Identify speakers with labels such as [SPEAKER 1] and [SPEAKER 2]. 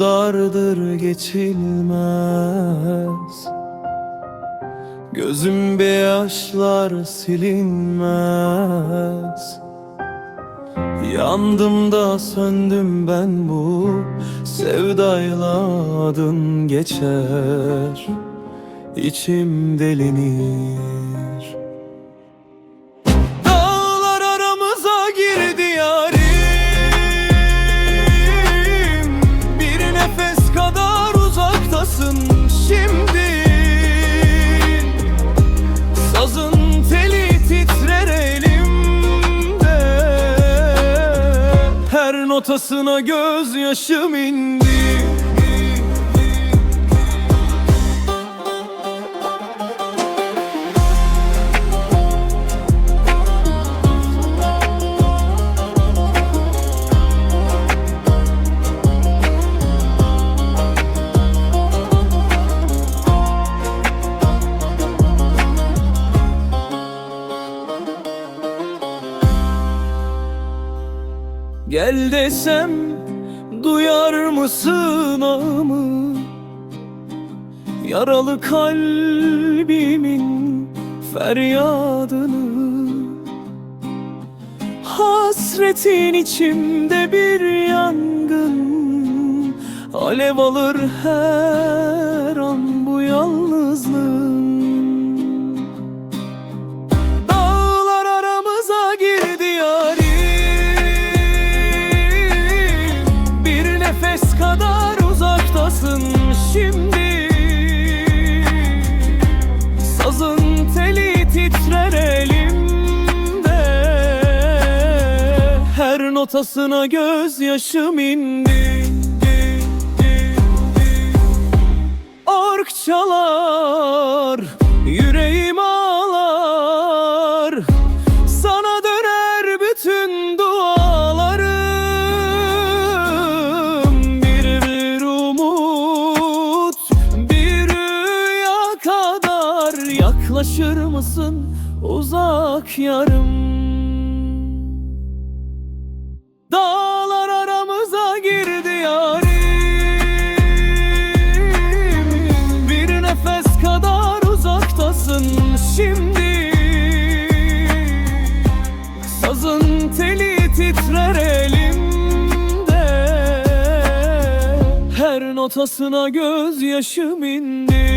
[SPEAKER 1] dağlar geçilmez. Gözümde yaşlar silinmez. Yandım da söndüm ben bu sevdayla adın geçer. İçim delinir notasına gözyaşım indi Gel desem duyar mısın ağımı Yaralı kalbimin feryadını. Hasretin içimde bir yangın. Alev alır her Her notasına gözyaşım indi Ork çalar, yüreğim ağlar. Sana döner bütün dualarım. Bir bir umut, bir rüya kadar Yaklaşır mısın? Uzak yarım Sazın teli titrer elimde. Her notasına gözyaşım indi